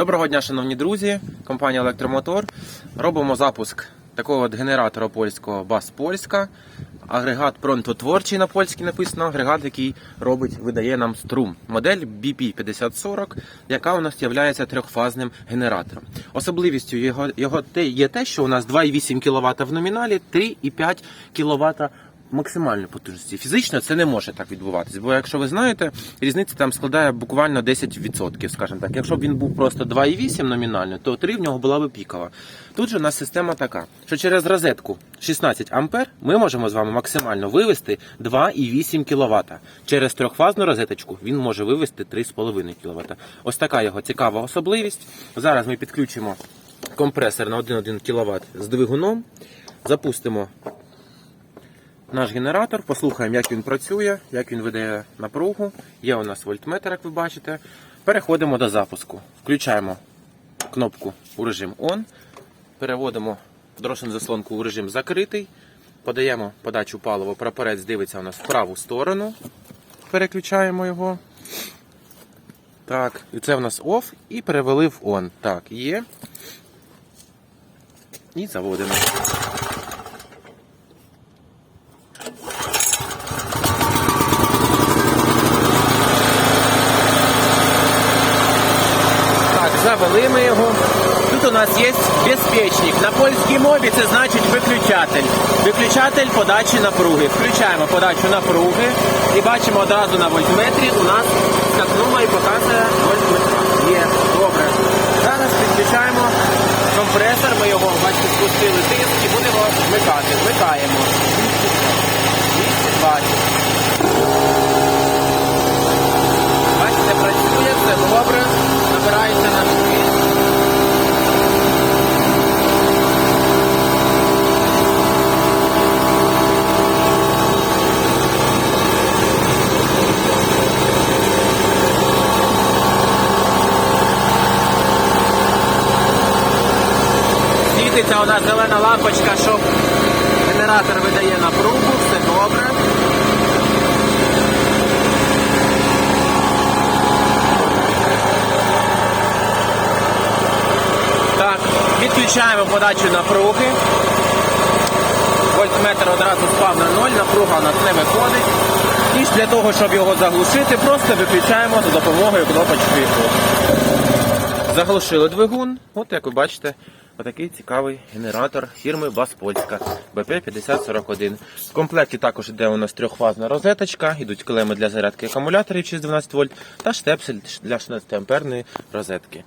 Доброго дня, шановні друзі. Компанія Електромотор. Робимо запуск такого от генератора польського БАС Польська. Агрегат пронтотворчий на польській написано. Агрегат, який робить, видає нам струм. Модель BP5040, яка у нас є трьохфазним генератором. Особливістю його, його є те, що у нас 2,8 кВт в номіналі, 3,5 кВт максимальної потужності. Фізично це не може так відбуватись, бо якщо ви знаєте, різниця там складає буквально 10%, скажімо так. Якщо б він був просто 2,8 номінально, то 3 в нього була б пікова. Тут же у нас система така, що через розетку 16 ампер ми можемо з вами максимально вивести 2,8 кВт. Через трьохфазну розеточку він може вивести 3,5 кВт. Ось така його цікава особливість. Зараз ми підключимо компресор на 1,1 кВт з двигуном, запустимо наш генератор, послухаємо, як він працює, як він видає напругу. Є у нас вольтметр, як ви бачите. Переходимо до запуску. Включаємо кнопку у режим ON, переводимо дрошин заслонку у режим закритий, подаємо подачу палива, прапорець дивиться у нас в праву сторону. Переключаємо його. Так, і це в нас OFF і перевели в ON. Так, є. І заводимо. Так, завели ми його. Тут у нас є безпечник. На польській мові це значить виключатель. Виключатель подачі напруги. Включаємо подачу напруги і бачимо одразу на вольтметрі у нас скакнула і показує вольтметра. Є, добре. Зараз підключаємо компресор, ми його бачите, спустили тиск і будемо вмикати. Вмикаємо. 220. Бачите, працює, все добре. Набирається наш швидкість. Світиться у нас зелена лампочка, що генератор видає напругу, все добре. Так, відключаємо подачу напруги. Вольтметр одразу спав на 0, напруга нас не виходить. І для того, щоб його заглушити, просто виключаємо за допомогою кнопочки. Заглушили двигун. От як ви бачите, отакий цікавий генератор фірми Бас Польська BP5041. В комплекті також йде у нас трьохфазна розеточка, йдуть клеми для зарядки акумуляторів 612 вольт та штепсель для 16 амперної розетки.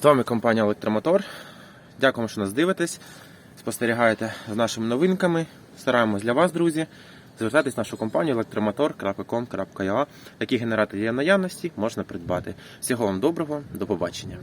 З вами компанія Електромотор. Дякуємо, що нас дивитесь. Спостерігаєте за нашими новинками. Стараємось для вас, друзі. Звертайтесь в нашу компанію electromotor.com.ua. Такі генератори є наявності, можна придбати. Всього вам доброго, до побачення.